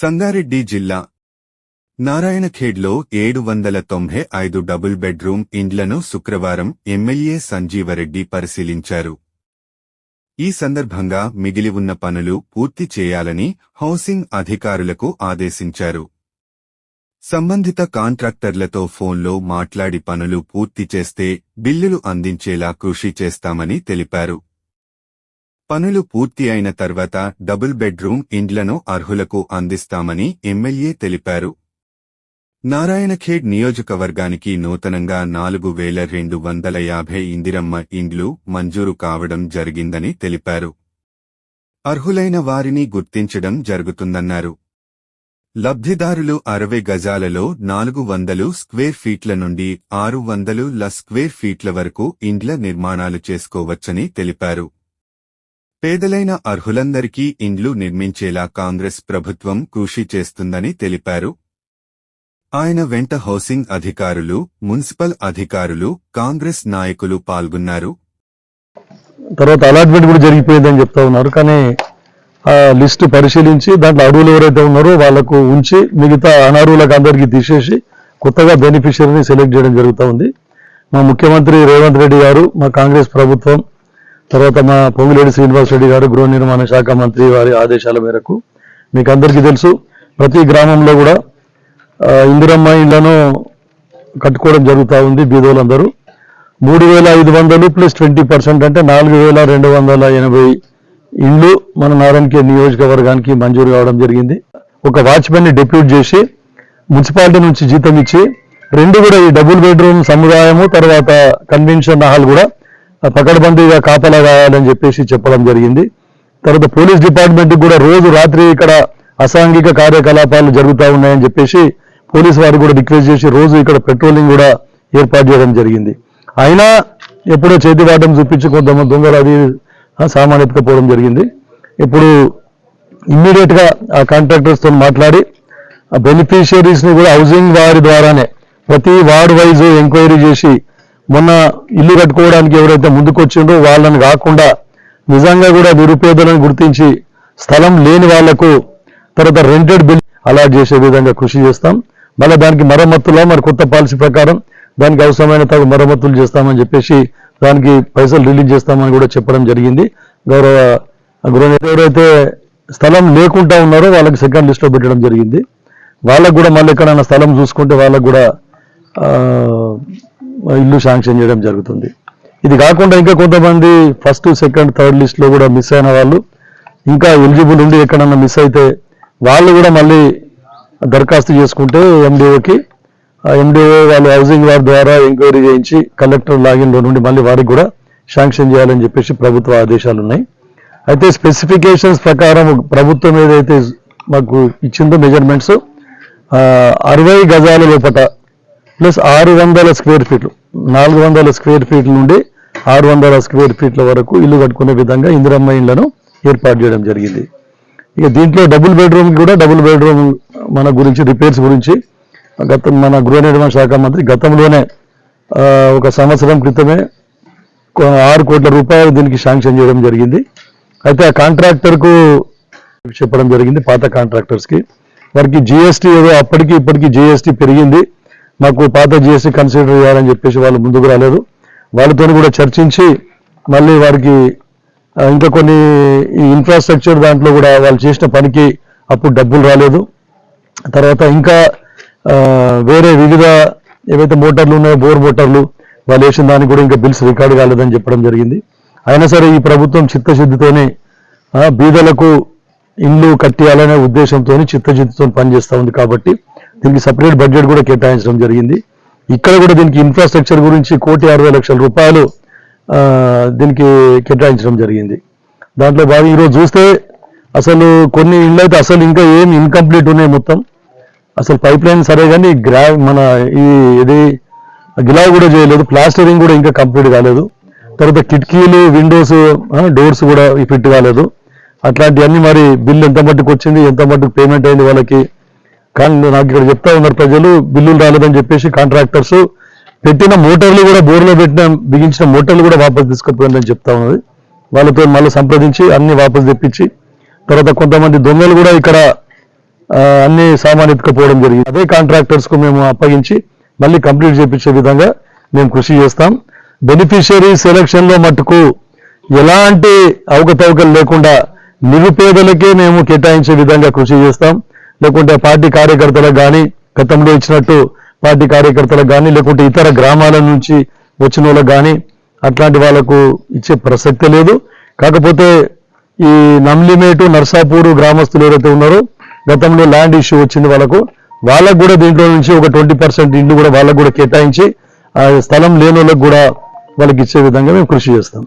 సంగారెడ్డి జిల్లా నారాయణఖేడ్లో ఏడు వందల తొంభై ఐదు డబుల్ బెడ్రూమ్ ఇండ్లను శుక్రవారం ఎమ్మెల్యే సంజీవరెడ్డి పరిశీలించారు. ఈ సందర్భంగా మిగిలి ఉన్న పనులు పూర్తి చేయాలని హౌసింగ్ అధికారులకు ఆదేశించారు. సంబంధిత కాంట్రాక్టర్లతో ఫోన్లో మాట్లాడి పనులు పూర్తి చేస్తే బిల్లులు అందించేలా కృషి చేస్తామని తెలిపారు. పనులు పూర్తి అయిన తర్వాత డబుల్ బెడ్రూమ్ ఇండ్లను అర్హులకు అందిస్తామని ఎమ్మెల్యే తెలిపారు. నారాయణఖేడ్ నియోజకవర్గానికి నూతనంగా నాలుగు వేల రెండు వందల యాభై ఇందిరమ్మ ఇండ్లు మంజూరు కావడం జరిగిందని తెలిపారు. అర్హులైన వారిని గుర్తించడం జరుగుతుందన్నారు. లబ్ధిదారులు అరవై గజాలలో నాలుగు వందలు స్క్వేర్ ఫీట్ల నుండి ఆరు వందలు ల స్క్వేర్ ఫీట్ల వరకు ఇండ్ల నిర్మాణాలు చేసుకోవచ్చని తెలిపారు. పేదలైన అర్హులందరికీ ఇండ్లు నిర్మించేలా కాంగ్రెస్ ప్రభుత్వం కృషి చేస్తుందని తెలిపారు. ఆయన వెంట హౌసింగ్ అధికారులు మున్సిపల్ అధికారులు కాంగ్రెస్ నాయకులు పాల్గొన్నారు. తర్వాత అలాట్మెంట్ కూడా జరిగిపోయిందని చెప్తా ఉన్నారు. కానీ ఆ లిస్టు పరిశీలించి దాంట్లో అర్హులు ఎవరైతే ఉన్నారో వాళ్ళకు ఉంచి మిగతా అనర్హులకు అందరికీ తీసేసి కొత్తగా బెనిఫిషియరీని సెలెక్ట్ చేయడం జరుగుతూ ఉంది. మా ముఖ్యమంత్రి రేవంత్ రెడ్డి గారు మా కాంగ్రెస్ ప్రభుత్వం తర్వాత మా పొంగిలేడి శ్రీనివాస్ రెడ్డి గారు గృహ నిర్మాణ శాఖ మంత్రి వారి ఆదేశాల మేరకు మీకు అందరికీ తెలుసు ప్రతి గ్రామంలో కూడా ఇందిరమ్మ ఇళ్ళను కట్టుకోవడం జరుగుతూ ఉంది బీదోలందరూ మూడు వేల ఐదు వందలు ప్లస్ ట్వంటీ పర్సెంట్ అంటే నాలుగు వేల రెండు వందల ఎనభై ఇండ్లు మన నారాయణఖేడ్ నియోజకవర్గానికి మంజూరు కావడం జరిగింది. ఒక వాచ్మెన్ని డిప్యూట్ చేసి మున్సిపాలిటీ నుంచి జీతం ఇచ్చి రెండు కూడా ఈ డబుల్ బెడ్రూమ్ సముదాయము తర్వాత కన్వెన్షన్ హాల్ కూడా పకడ్బందీగా కాపలా కావాలని చెప్పేసి చెప్పడం జరిగింది. తర్వాత పోలీస్ డిపార్ట్మెంట్ కూడా రోజు రాత్రి ఇక్కడ అసాంఘిక కార్యకలాపాలు జరుగుతూ ఉన్నాయని చెప్పేసి పోలీస్ వారు కూడా రిక్వెస్ట్ చేసి రోజు ఇక్కడ పెట్రోలింగ్ కూడా ఏర్పాటు చేయడం జరిగింది. అయినా ఎప్పుడో చేతివాటం చూపించి కొంతమంది దొంగలు అది ఆ, సామాన్ ఎత్తుకపోవడం జరిగింది. ఇప్పుడు ఇమ్మీడియట్గా ఆ కాంట్రాక్టర్స్తో మాట్లాడి ఆ కూడా హౌసింగ్ వారి ద్వారానే ప్రతి వార్డ్ వైజ్ ఎంక్వైరీ చేసి మొన్న ఇల్లు కట్టుకోవడానికి ఎవరైతే ముందుకొచ్చిండ్రో వాళ్ళని కాకుండా నిజంగా కూడా నిరుపేదలను గుర్తించి స్థలం లేని వాళ్ళకు తర్వాత రెంటెడ్ బిల్ అలాట్ చేసే విధంగా కృషి చేస్తాం. మళ్ళీ దానికి మరమ్మతులో మరి కొత్త పాలసీ ప్రకారం దానికి అవసరమైన తగు మరమ్మతులు చేస్తామని చెప్పేసి దానికి పైసలు రిలీజ్ చేస్తామని కూడా చెప్పడం జరిగింది. గౌరవ గృహ ఎవరైతే స్థలం లేకుండా ఉన్నారో వాళ్ళకి సెకండ్ లిస్ట్లో పెట్టడం జరిగింది. వాళ్ళకు కూడా మళ్ళీ ఎక్కడైనా స్థలం చూసుకుంటే వాళ్ళకు కూడా ఇల్లు శాంక్షన్ చేయడం జరుగుతుంది. ఇది కాకుండా ఇంకా కొంతమంది ఫస్ట్ సెకండ్ థర్డ్ లిస్ట్లో కూడా మిస్ అయిన వాళ్ళు ఇంకా ఎలిజిబుల్ ఉండి ఎక్కడన్నా మిస్ అయితే వాళ్ళు కూడా మళ్ళీ దరఖాస్తు చేసుకుంటే ఎండిఓకి ఎండిఓ వాళ్ళు హౌసింగ్ వారి ద్వారా ఎంక్వైరీ చేయించి కలెక్టర్ లాగిన్లో నుండి మళ్ళీ వారికి కూడా శాంక్షన్ చేయాలని చెప్పేసి ప్రభుత్వ ఆదేశాలు ఉన్నాయి. అయితే స్పెసిఫికేషన్స్ ప్రకారం ప్రభుత్వం ఏదైతే మాకు ఇచ్చిందో మెజర్మెంట్స్ అరవై గజాల లోపట ప్లస్ ఆరు వందల స్క్వేర్ ఫీట్లు నాలుగు వందల స్క్వేర్ ఫీట్ల నుండి ఆరు వందల స్క్వేర్ ఫీట్ల వరకు ఇల్లు కట్టుకునే విధంగా ఇందిరమ్మ ఇళ్ళను ఏర్పాటు చేయడం జరిగింది. ఇక దీంట్లో డబుల్ బెడ్రూమ్ కూడా డబుల్ బెడ్రూమ్ మన గురించి రిపేర్స్ గురించి గత మన గృహ నిర్మాణ శాఖ మంత్రి గతంలోనే ఒక సంవత్సరం క్రితమే ఆరు కోట్ల రూపాయలు దీనికి శాంక్షన్ చేయడం జరిగింది. అయితే ఆ కాంట్రాక్టర్కు చెప్పడం జరిగింది పాత కాంట్రాక్టర్స్కి. వారికి జిఎస్టీ ఏదో అప్పటికి ఇప్పటికి జిఎస్టీ పెరిగింది. మాకు పాత జిఎస్టీ కన్సిడర్ చేయాలని చెప్పేసి వాళ్ళు ముందుకు రాలేదు. వాళ్ళతో కూడా చర్చించి మళ్ళీ వారికి ఇంకా కొన్ని ఈ ఇన్ఫ్రాస్ట్రక్చర్ దాంట్లో కూడా వాళ్ళు చేసిన పనికి అప్పుడు డబ్బులు రాలేదు. తర్వాత ఇంకా వేరే వివిధ ఏవైతే మోటార్లు ఉన్నాయో బోర్ మోటార్లు వాళ్ళు వేసిన దానికి కూడా ఇంకా బిల్స్ రికార్డు కాలేదని చెప్పడం జరిగింది. అయినా సరే ఈ ప్రభుత్వం చిత్తశుద్ధితోనే బీదలకు ఇల్లు కట్టియాలనే ఉద్దేశంతో చిత్తశుద్ధితో పనిచేస్తూ ఉంది కాబట్టి దీనికి సపరేట్ బడ్జెట్ కూడా కేటాయించడం జరిగింది. ఇక్కడ కూడా దీనికి ఇన్ఫ్రాస్ట్రక్చర్ గురించి కోటి అరవై లక్షల రూపాయలు దీనికి కేటాయించడం జరిగింది. దాంట్లో బాగా ఈరోజు చూస్తే అసలు కొన్ని ఇళ్ళు అయితే అసలు ఇంకా ఏం ఇన్కంప్లీట్ ఉన్నాయి మొత్తం. అసలు పైప్ లైన్ సరే కానీ గ్రా మన ఈ ఇది గిలా కూడా చేయలేదు ప్లాస్టరింగ్ కూడా ఇంకా కంప్లీట్ కాలేదు. తర్వాత కిటికీలు విండోస్ డోర్స్ కూడా ఫిట్ కాలేదు. అట్లాంటివన్నీ మరి బిల్లు ఎంత మట్టుకు వచ్చింది ఎంత మట్టుకు పేమెంట్ అయింది వాళ్ళకి కానీ నాకు ఇక్కడ చెప్తా ఉన్నారు ప్రజలు బిల్లులు రాలేదని చెప్పేసి కాంట్రాక్టర్స్. పెట్టిన మోటార్లు కూడా బోర్లో పెట్టిన బిగించిన మోటార్లు కూడా వాపసు తీసుకుపోయిందని చెప్తా ఉన్నది. వాళ్ళతో మళ్ళీ సంప్రదించి అన్ని వాపసు తెప్పించి తర్వాత కొంతమంది దొంగలు కూడా ఇక్కడ అన్ని సామాన్ ఎత్తుకుపోవడం జరిగింది. అదే కాంట్రాక్టర్స్కు మేము అప్పగించి మళ్ళీ కంప్లీట్ చేపించే విధంగా మేము కృషి చేస్తాం. బెనిఫిషియరీ సెలక్షన్లో మట్టుకు ఎలాంటి అవకతవకలు లేకుండా నిరుపేదలకే మేము కేటాయించే విధంగా కృషి చేస్తాం. లేకుంటే పార్టీ కార్యకర్తలకు కానీ గతంలో ఇచ్చినట్టు పార్టీ కార్యకర్తలకు కానీ లేకుంటే ఇతర గ్రామాల నుంచి వచ్చిన వాళ్ళకి కానీ అట్లాంటి వాళ్ళకు ఇచ్చే ప్రసక్తి లేదు. కాకపోతే ఈ నమ్లిమేటు నర్సాపూరు గ్రామస్తులు ఎవరైతే ఉన్నారో గతంలో ల్యాండ్ ఇష్యూ వచ్చింది వాళ్ళకు వాళ్ళకు కూడా దీంట్లో నుంచి ఒక ట్వంటీ పర్సెంట్ ఇల్లు కూడా వాళ్ళకు కూడా కేటాయించి ఆ స్థలం లేని వాళ్ళకు కూడా వాళ్ళకి ఇచ్చే విధంగా మేము కృషి చేస్తాం.